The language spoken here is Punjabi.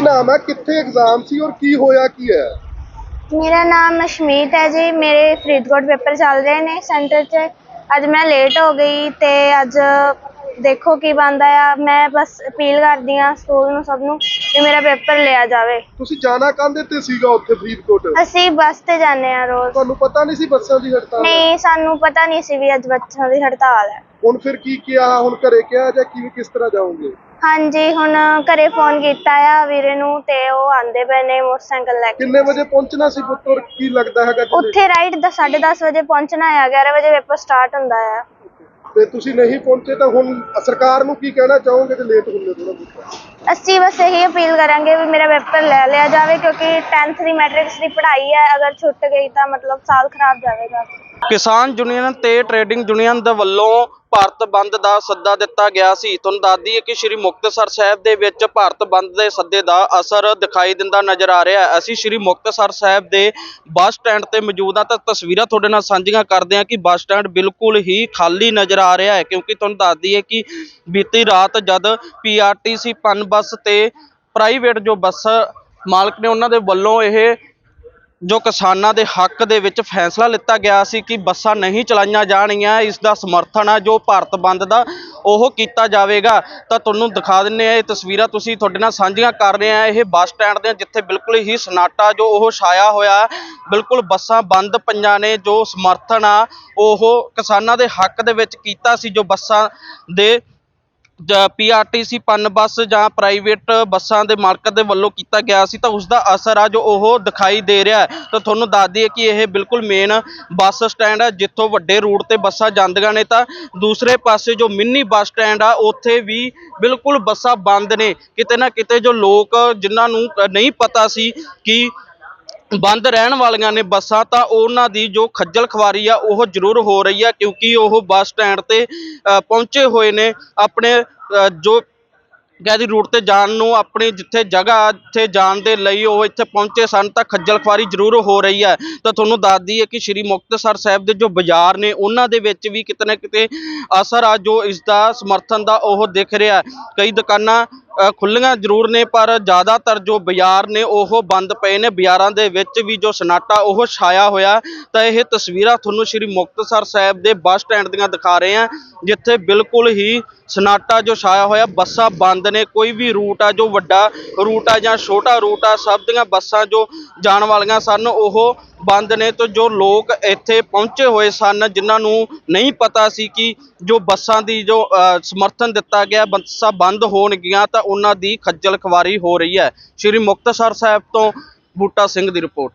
ਨਾਮ ਹੈ? ਕਿੱਥੇ ਐਗਜ਼ਾਮ ਸੀ ਔਰ ਕੀ ਹੋਇਆ, ਕੀ ਹੈ? ਮੇਰਾ ਨਾਮ ਅਸ਼ਮੀਤ ਹੈ ਜੀ। ਮੇਰੇ ਫਰੀਦਕੋਟ ਪੇਪਰ ਚੱਲ ਰਹੇ ਨੇ ਸੈਂਟਰ 'ਚ। ਅੱਜ ਮੈਂ ਲੇਟ ਹੋ ਗਈ ਤੇ ਅੱਜ ਦੇਖੋ ਕੀ ਬਣਦਾ ਆ। ਮੈਂ ਬਸ ਅਪੀਲ ਕਰਦੀ ਆ ਸਕੂਲ ਨੂੰ ਸਭ ਨੂੰ ਕਿ ਮੇਰਾ ਪੇਪਰ ਲਿਆ ਜਾਵੇ। ਤੁਸੀਂ ਜਾਣਾ ਕਾਹਦੇ ਤੇ ਸੀਗਾ ਉੱਥੇ ਫਰੀਦਕੋਟ? ਅਸੀਂ ਬੱਸ ਤੇ ਜਾਂਦੇ ਆ ਰੋਜ਼। ਤੁਹਾਨੂੰ ਪਤਾ ਨਹੀਂ ਸੀ ਬੱਸਾਂ ਦੀ ਹੜਤਾਲ? ਹੈ? ਨਹੀਂ ਸਾਨੂੰ ਪਤਾ ਨਹੀਂ ਸੀ ਵੀ ਅੱਜ ਬੱਚਿਆਂ ਦੀ ਹੜਤਾਲ ਹੈ। ਹੁਣ ਫਿਰ ਕੀ ਕਿਹਾ? ਹੁਣ ਘਰੇ ਕਿਹਾ ਜਾਂ ਕਿਵੇਂ ਕਿਸ ਤਰ੍ਹਾਂ ਜਾਓਗੇ? ਹਾਂਜੀ ਹੁਣ ਘਰੇ ਫੋਨ ਕੀਤਾ ਆ ਵੀਰੇ ਨੂੰ ਤੇ ਉਹ ਆਂਦੇ ਪਏ ਨੇ ਮੋਟਰਸਾਈਕਲ ਲੈ ਕੇ। ਕਿੰਨੇ ਵਜੇ ਪਹੁੰਚਣਾ ਸੀ ਪੁੱਤ? ਔਰ ਕੀ ਲੱਗਦਾ ਹੈਗਾ ਉੱਥੇ ਰਾਈਟ 10:30 ਵਜੇ ਪਹੁੰਚਣਾ ਆ 11 ਵਜੇ ਪੇਪਰ ਸਟਾਰਟ ਹੁੰਦਾ ਆ। ਤੇ ਤੁਸੀਂ ਨਹੀਂ ਪਹੁੰਚੇ ਤਾਂ ਹੁਣ ਸਰਕਾਰ ਨੂੰ ਕੀ ਕਹਿਣਾ ਚਾਹੋਗੇ ਤੇ ਲੇਟ ਹੁੰਦੇ ਥੋੜਾ ਬਹੁਤ? ਅਸੀਂ ਬਸ ਇਹੀ ਅਪੀਲ ਕਰਾਂਗੇ ਵੀ ਮੇਰਾ ਪੇਪਰ ਲੈ ਲਿਆ ਜਾਵੇ ਕਿਉਂਕਿ 10th ਦੀ ਮੈਟ੍ਰਿਕਸ ਦੀ ਪੜ੍ਹਾਈ ਹੈ ਅਗਰ ਛੁੱਟ ਗਈ ਤਾਂ ਮਤਲਬ ਸਾਲ ਖਰਾਬ ਜਾਵੇਗਾ। ਕਿਸਾਨ ਯੂਨੀਅਨ ਤੇ ਟਰੇਡਿੰਗ ਯੂਨੀਅਨ ਦੇ ਵੱਲੋਂ ਭਾਰਤ ਬੰਦ ਦਾ ਸੱਦਾ ਦਿੱਤਾ ਗਿਆ ਸੀ। ਤੁਹਾਨੂੰ ਦੱਸ ਦਈਏ ਕਿ ਸ਼੍ਰੀ ਮੁਕਤਸਰ ਸਾਹਿਬ ਦੇ ਵਿੱਚ ਭਾਰਤ ਬੰਦ ਦੇ ਸੱਦੇ ਦਾ ਅਸਰ ਦਿਖਾਈ ਦਿੰਦਾ ਨਜ਼ਰ ਆ ਰਿਹਾ ਅਸੀਂ ਸ਼੍ਰੀ ਮੁਕਤਸਰ ਸਾਹਿਬ ਦੇ ਬੱਸ ਸਟੈਂਡ ਤੇ ਮੌਜੂਦ ਹਾਂ ਤਾਂ ਤਸਵੀਰਾਂ ਤੁਹਾਡੇ ਨਾਲ ਸਾਂਝੀਆਂ ਕਰਦੇ ਹਾਂ ਕਿ ਬੱਸ ਸਟੈਂਡ ਬਿਲਕੁਲ ਹੀ ਖਾਲੀ ਨਜ਼ਰ ਆ ਰਿਹਾ ਹੈ ਕਿਉਂਕਿ ਤੁਹਾਨੂੰ ਦੱਸ ਦਈਏ ਕਿ ਬੀਤੀ ਰਾਤ ਜਦ ਪੀਆਰਟੀਸੀ ਪਨ ਬੱਸ ਤੇ ਪ੍ਰਾਈਵੇਟ ਜੋ ਬੱਸ ਮਾਲਕ ਨੇ ਉਹਨਾਂ ਦੇ ਵੱਲੋਂ ਇਹ ਜੋ ਕਿਸਾਨਾਂ ਦੇ ਹੱਕ ਦੇ ਵਿੱਚ ਫੈਸਲਾ ਲਿੱਤਾ ਗਿਆ ਸੀ ਕਿ ਬੱਸਾਂ ਨਹੀਂ ਚਲਾਈਆਂ ਜਾਣਗੀਆਂ, ਇਸ ਦਾ ਸਮਰਥਨ ਆ ਜੋ ਭਾਰਤ ਬੰਦ ਦਾ ਉਹ ਕੀਤਾ ਜਾਵੇਗਾ। ਤਾਂ ਤੁਹਾਨੂੰ ਦਿਖਾ ਦਿੰਨੇ ਆ ਇਹ ਤਸਵੀਰਾਂ ਤੁਸੀਂ ਤੁਹਾਡੇ ਨਾਲ ਸਾਂਝੀਆਂ ਕਰ ਰਹੇ ਆ। ਇਹ ਬੱਸ ਸਟੈਂਡ ਦੇ ਜਿੱਥੇ ਬਿਲਕੁਲ ਹੀ ਸਨਾਟਾ ਜੋ ਉਹ ਛਾਇਆ ਹੋਇਆ, ਬਿਲਕੁਲ ਬੱਸਾਂ ਬੰਦ ਪਈਆਂ ਨੇ, ਜੋ ਸਮਰਥਨ ਆ ਉਹ ਕਿਸਾਨਾਂ ਦੇ ਹੱਕ ਦੇ ਵਿੱਚ ਕੀਤਾ ਸੀ, ਜੋ ਬੱਸਾਂ ਦੇ ਪੀਆਰਟੀਸੀ ਪਨ ਬੱਸ ਜਾਂ ਪ੍ਰਾਈਵੇਟ ਬੱਸਾਂ ਦੇ ਮਾਲਕ ਦੇ ਵੱਲੋਂ ਕੀਤਾ ਗਿਆ ਸੀ, ਤਾਂ ਉਸ ਦਾ ਅਸਰ ਆ ਜੋ ਉਹ ਦਿਖਾਈ ਦੇ ਰਿਹਾ ਹੈ। ਤਾਂ ਤੁਹਾਨੂੰ ਦੱਸ ਦਈਏ ਕਿ ਇਹ ਬਿਲਕੁਲ ਮੇਨ ਬੱਸ ਸਟੈਂਡ ਹੈ ਜਿੱਥੋਂ ਵੱਡੇ ਰੂਟ ਤੇ ਬੱਸਾਂ ਜਾਂਦੀਆਂ ਨੇ, ਤਾਂ ਦੂਸਰੇ ਪਾਸੇ ਜੋ ਮਿੰਨੀ ਬੱਸ ਸਟੈਂਡ ਆ, ਉੱਥੇ ਵੀ ਬਿਲਕੁਲ ਬੱਸਾਂ ਬੰਦ ਨੇ। ਕਿਤੇ ਨਾ ਕਿਤੇ ਜੋ ਲੋਕ, ਜਿਨ੍ਹਾਂ ਨੂੰ ਨਹੀਂ ਪਤਾ ਸੀ ਕਿ ਬੰਦ ਰਹਿਣ ਵਾਲੀਆਂ ਨੇ ਬੱਸਾਂ ਤਾਂ ਉਹਨਾਂ ਦੀ ਜੋ ਖੱਜਲ ਖਵਾਰੀ ਆ ਉਹ ਜ਼ਰੂਰ ਹੋ ਰਹੀ ਆ ਕਿਉਂਕਿ ਉਹ ਬੱਸ ਸਟੈਂਡ ਤੇ ਪਹੁੰਚੇ ਹੋਏ ਨੇ ਆਪਣੇ ਅ, ਜੋ ਕਹਿੰਦੀ ਰੂਟ ਤੇ ਜਾਣ ਨੂੰ ਆਪਣੀ ਜਿੱਥੇ ਜਗ੍ਹਾ ਇੱਥੇ ਜਾਣ ਦੇ ਲਈ ਉਹ ਇੱਥੇ ਪਹੁੰਚੇ ਸਨ ਤਾਂ ਖੱਜਲ ਖਵਾਰੀ ਜ਼ਰੂਰ ਹੋ ਰਹੀ ਹੈ ਤਾਂ ਤੁਹਾਨੂੰ ਦੱਸਦੀ ਹੈ ਕਿ ਸ਼੍ਰੀ ਮੁਕਤਸਰ ਸਾਹਿਬ ਦੇ ਜੋ ਬਾਜ਼ਾਰ ਨੇ ਉਹਨਾਂ ਦੇ ਵਿੱਚ ਵੀ ਕਿਤੇ ਨਾ ਕਿਤੇ ਅਸਰ ਆ ਜੋ ਇਸ ਦਾ ਸਮਰਥਨ ਦਾ ਉਹ ਦਿਖ ਰਿਹਾ। ਕਈ ਦੁਕਾਨਾਂ ਖੁੱਲੀਆਂ ਜ਼ਰੂਰ ਨੇ, ਪਰ ਜ਼ਿਆਦਾਤਰ ਜੋ ਬਾਜ਼ਾਰ ਨੇ, ਉਹ ਬੰਦ ਪਏ ਨੇ। ਬਾਜ਼ਾਰਾਂ ਦੇ ਵਿੱਚ ਵੀ ਜੋ ਸਨਾਟਾ, ਉਹ ਛਾਇਆ ਹੋਇਆ। ਤਾਂ ਇਹ ਤਸਵੀਰਾਂ ਤੁਹਾਨੂੰ ਸ਼੍ਰੀ ਮੁਕਤਸਰ ਸਾਹਿਬ ਦੇ ਬੱਸ ਸਟੈਂਡ ਦੀਆਂ ਦਿਖਾ ਰਹੇ ਹਾਂ, ਜਿੱਥੇ ਬਿਲਕੁਲ ਹੀ ਸਨਾਟਾ ਜੋ ਛਾਇਆ ਹੋਇਆ, ਬੱਸਾਂ ਬੰਦ ਨੇ। ਕੋਈ ਵੀ ਰੂਟ ਆ, ਜੋ ਵੱਡਾ ਰੂਟ ਆ ਜਾਂ ਛੋਟਾ ਰੂਟ ਆ, ਸਭ ਦੀਆਂ ਬੱਸਾਂ ਜੋ ਜਾਣ ਵਾਲੀਆਂ ਸਨ, ਉਹ ਬੰਦ ਨੇ ਤੇ ਜੋ ਲੋਕ ਇੱਥੇ ਪਹੁੰਚੇ ਹੋਏ ਸਨ ਜਿਨ੍ਹਾਂ ਨੂੰ ਨਹੀਂ ਪਤਾ ਸੀ ਕਿ ਜੋ ਬੱਸਾਂ ਦੀ ਜੋ ਅ, ਸਮਰਥਨ ਦਿੱਤਾ ਗਿਆ ਬੱਸਾਂ ਬੰਦ ਹੋਣਗੀਆਂ ਤਾਂ ਉਹਨਾਂ ਦੀ ਖੱਜਲ ਖਵਾਰੀ ਹੋ ਰਹੀ ਹੈ। ਸ਼੍ਰੀ ਮੁਕਤਸਰ ਸਾਹਿਬ ਤੋਂ ਬੂਟਾ ਸਿੰਘ ਦੀ ਰਿਪੋਰਟ।